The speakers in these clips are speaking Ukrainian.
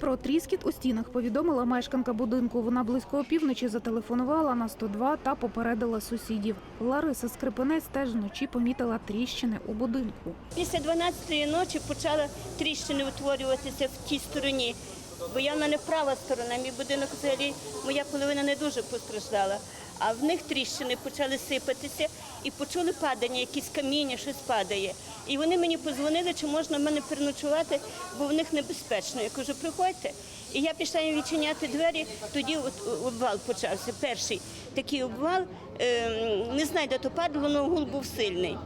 Про тріскіт у стінах повідомила мешканка будинку. Вона близько опівночі зателефонувала на 102 та попередила сусідів. Лариса Скрипинець теж вночі помітила тріщини у будинку. Після 12-ї ночі почали тріщини утворюватися в тій стороні. Бо я в мене права сторона, мій будинок взагалі моя половина не дуже постраждала. А в них тріщини почали сипатися і почули падання, якісь каміння, щось падає. І вони мені подзвонили, чи можна в мене переночувати, бо в них небезпечно. Я кажу, приходьте. І я пішла їм відчиняти двері, тоді от обвал почався. Перший такий обвал, ем, не знаю, де то падало, але гул був сильний.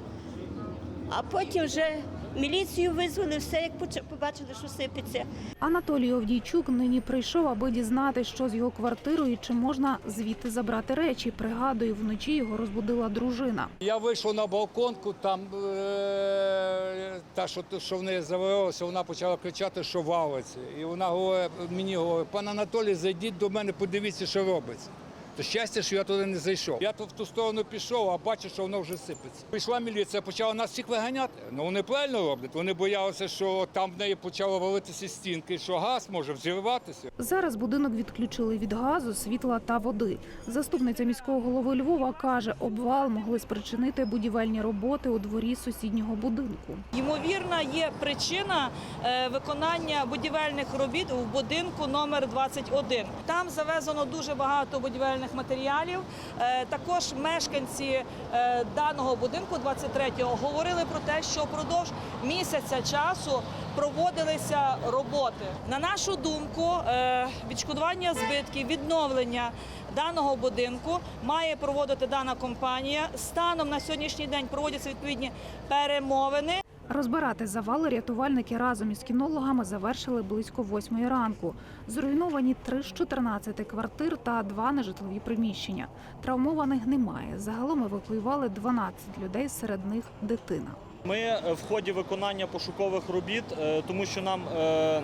А потім вже міліцію визвали, все як побачили, що сипеться. Анатолій Овдійчук нині прийшов, аби дізнати, що з його квартирою, і чи можна звідти забрати речі. Пригадую, вночі його розбудила дружина. Я вийшов на балконку, там е, та, що, що в неї заварилося, вона почала кричати, що валиться. І вона говорить, мені говорить, пан Анатолій, зайдіть до мене, подивіться, що робиться. То щастя, що я туди не зайшов. Я тут в ту сторону пішов, а бачу, що воно вже сипеться. Прийшла міліція, почала нас всіх виганяти. Ну вони правильно роблять. Вони боялися, що там в неї почало валитися стінки, що газ може взірватися. Зараз будинок відключили від газу, світла та води. Заступниця міського голови Львова каже, обвал могли спричинити будівельні роботи у дворі сусіднього будинку. Ймовірна є причина е, виконання будівельних робіт в будинку номер 21. Там завезено дуже багато будівельних матеріалів. Е, Також мешканці е, даного будинку 23-го говорили про те, що впродовж місяця часу проводилися роботи. На нашу думку, е, відшкодування збитків, відновлення даного будинку має проводити дана компанія. Станом на сьогоднішній день проводяться відповідні перемовини. Розбирати завали рятувальники разом із кінологами завершили близько восьмої ранку. Зруйновані три з 14 квартир та два нежитлові приміщення. Травмованих немає. Загалом евакуювали 12 людей, серед них дитина. Ми е, в ході виконання пошукових робіт, е, тому що нам е,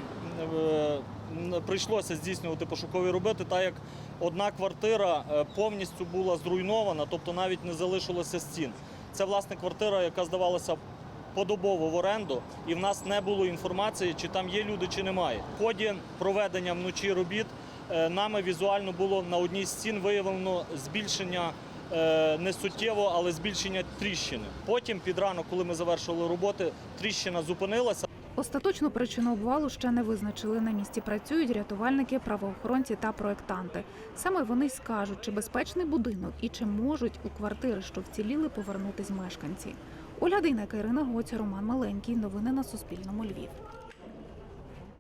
прийшлося здійснювати пошукові роботи, так як одна квартира повністю була зруйнована, тобто навіть не залишилося стін. Це власне квартира, яка здавалася подобово в оренду, і в нас не було інформації, чи там є люди, чи немає. В ході проведення вночі робіт е, нами візуально було на одній з стін виявлено збільшення е, не суттєво, але збільшення тріщини. Потім під ранок, коли ми завершили роботи, тріщина зупинилася. Остаточну причину обвалу ще не визначили. На місці працюють рятувальники, правоохоронці та проектанти. Саме вони скажуть, чи безпечний будинок і чи можуть у квартири, що вціліли, повернутись мешканці. Оля Дейнека, Ірина Гоць, Роман Маленький. Новини на Суспільному. Львів.